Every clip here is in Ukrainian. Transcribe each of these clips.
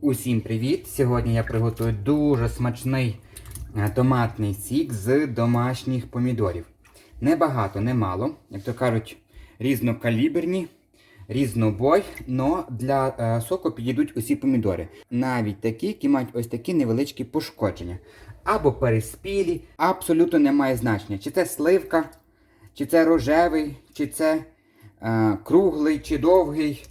Усім привіт! Сьогодні я приготую дуже смачний е, томатний сік з домашніх помідорів. Небагато, немало, як то кажуть, різнокаліберні, різнобой, але для е, соку підійдуть усі помідори. Навіть такі, які мають ось такі невеличкі пошкодження. Або переспілі, абсолютно немає значення. Чи це сливка, чи це рожевий, чи це е, круглий, чи довгий.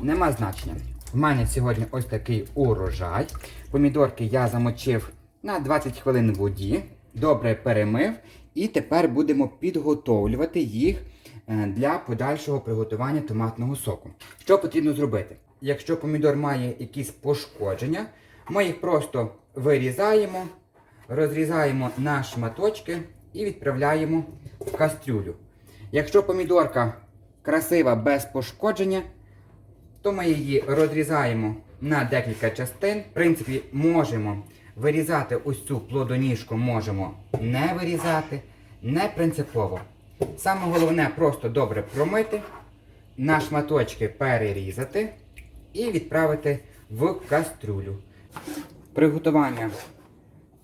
Нема значення. В мене сьогодні ось такий урожай. Помідорки я замочив на 20 хвилин в воді, добре перемив. І тепер будемо підготовлювати їх е, для подальшого приготування томатного соку. Що потрібно зробити? Якщо помідор має якісь пошкодження, ми їх просто вирізаємо, розрізаємо на шматочки і відправляємо в кастрюлю. Якщо помідорка красива без пошкодження, то ми її розрізаємо на декілька частин. В принципі, можемо вирізати ось цю плодоніжку, можемо не вирізати, не принципово. Саме головне просто добре промити, на шматочки перерізати і відправити в кастрюлю. Приготування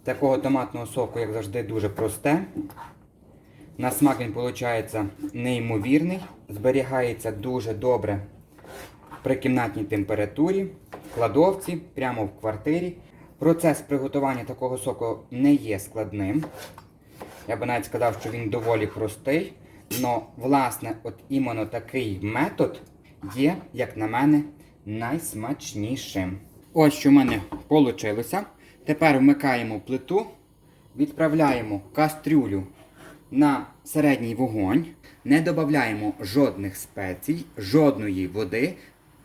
такого томатного соку, як завжди, дуже просте. На смак він виходить неймовірний, зберігається дуже добре при кімнатній температурі, в кладовці, прямо в квартирі. Процес приготування такого соку не є складним. Я би навіть сказав, що він доволі простий. Но, власне, от іменно такий метод є, як на мене, найсмачнішим. Ось що в мене вийшло. Тепер вмикаємо плиту, відправляємо кастрюлю на середній вогонь, не додаємо жодних спецій, жодної води,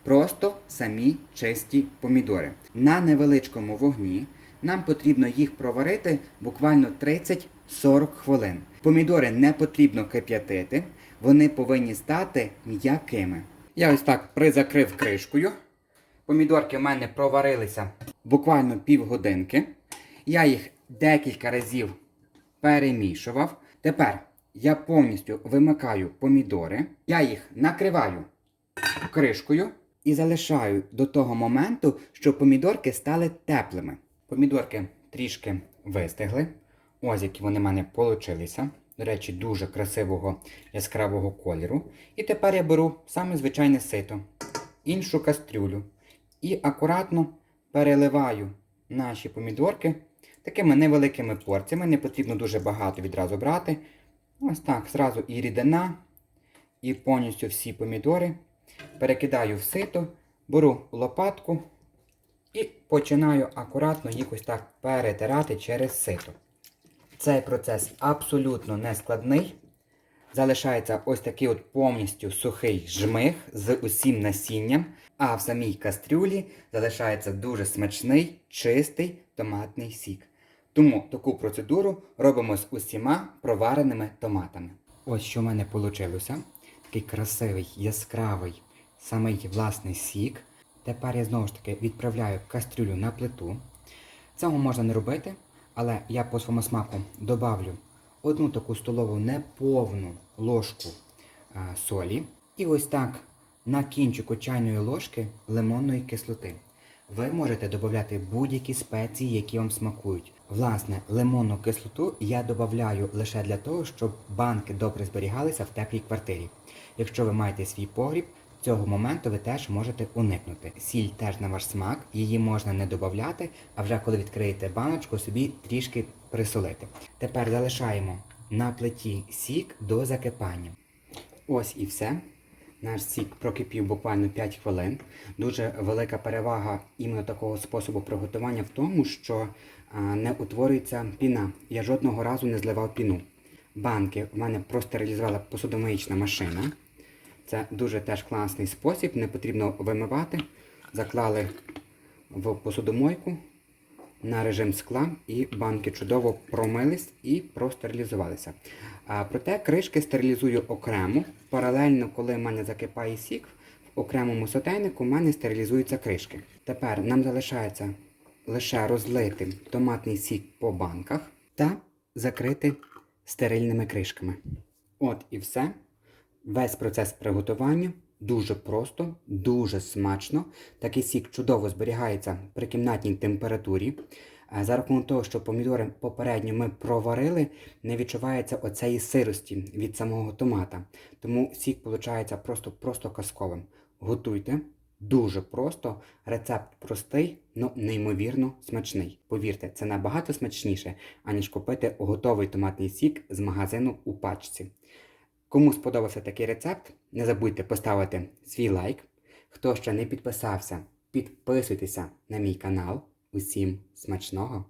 просто самі чисті помідори. На невеличкому вогні нам потрібно їх проварити буквально 30-40 хвилин. Помідори не потрібно кип'ятити, вони повинні стати м'якими. Я ось так призакрив кришкою. Помідорки в мене проварилися буквально півгодинки. Я їх декілька разів перемішував. Тепер я повністю вимикаю помідори, я їх накриваю кришкою і залишаю до того моменту, щоб помідорки стали теплими. Помідорки трішки вистигли. Ось які вони в мене получилися. До речі, дуже красивого яскравого кольору. І тепер я беру саме звичайне сито, іншу кастрюлю. І акуратно переливаю наші помідорки такими невеликими порціями. Не потрібно дуже багато відразу брати. Ось так, зразу і рідина, і повністю всі помідори. Перекидаю в сито, беру лопатку і починаю акуратно їх ось так перетирати через сито. Цей процес абсолютно не складний. Залишається ось такий от повністю сухий жмих з усім насінням, а в самій кастрюлі залишається дуже смачний, чистий томатний сік. Тому таку процедуру робимо з усіма провареними томатами. Ось що в мене вийшло. Такий красивий, яскравий, самий власний сік. Тепер я знову ж таки відправляю кастрюлю на плиту. Цього можна не робити, але я по своєму смаку добавлю одну таку столову неповну ложку а, солі. І ось так на кінчику чайної ложки лимонної кислоти. Ви можете додати будь-які спеції, які вам смакують. Власне, лимонну кислоту я додаю лише для того, щоб банки добре зберігалися в теплій квартирі. Якщо ви маєте свій погріб, цього моменту ви теж можете уникнути. Сіль теж на ваш смак, її можна не додати, а вже коли відкриєте баночку, собі трішки присолити. Тепер залишаємо на плиті сік до закипання. Ось і все. Наш сік прокипів буквально 5 хвилин. Дуже велика перевага іменно такого способу приготування в тому, що не утворюється піна. Я жодного разу не зливав піну. Банки в мене простерилізувала посудомиїчна машина. Це дуже теж класний спосіб, не потрібно вимивати. Заклали в посудомойку на режим скла і банки чудово промились і простерилізувалися. А, проте кришки стерилізую окремо. Паралельно, коли в мене закипає сік, в окремому сотейнику в мене стерилізуються кришки. Тепер нам залишається лише розлити томатний сік по банках та закрити стерильними кришками. От і все. Весь процес приготування дуже просто, дуже смачно. Такий сік чудово зберігається при кімнатній температурі. За рахунок того, що помідори попередньо ми проварили, не відчувається оцеї сирості від самого томата. Тому сік виходить просто, просто казковим. Готуйте. Дуже просто, рецепт простий, але неймовірно смачний. Повірте, це набагато смачніше, аніж купити готовий томатний сік з магазину у пачці. Кому сподобався такий рецепт, не забудьте поставити свій лайк. Хто ще не підписався, підписуйтеся на мій канал. Усім смачного!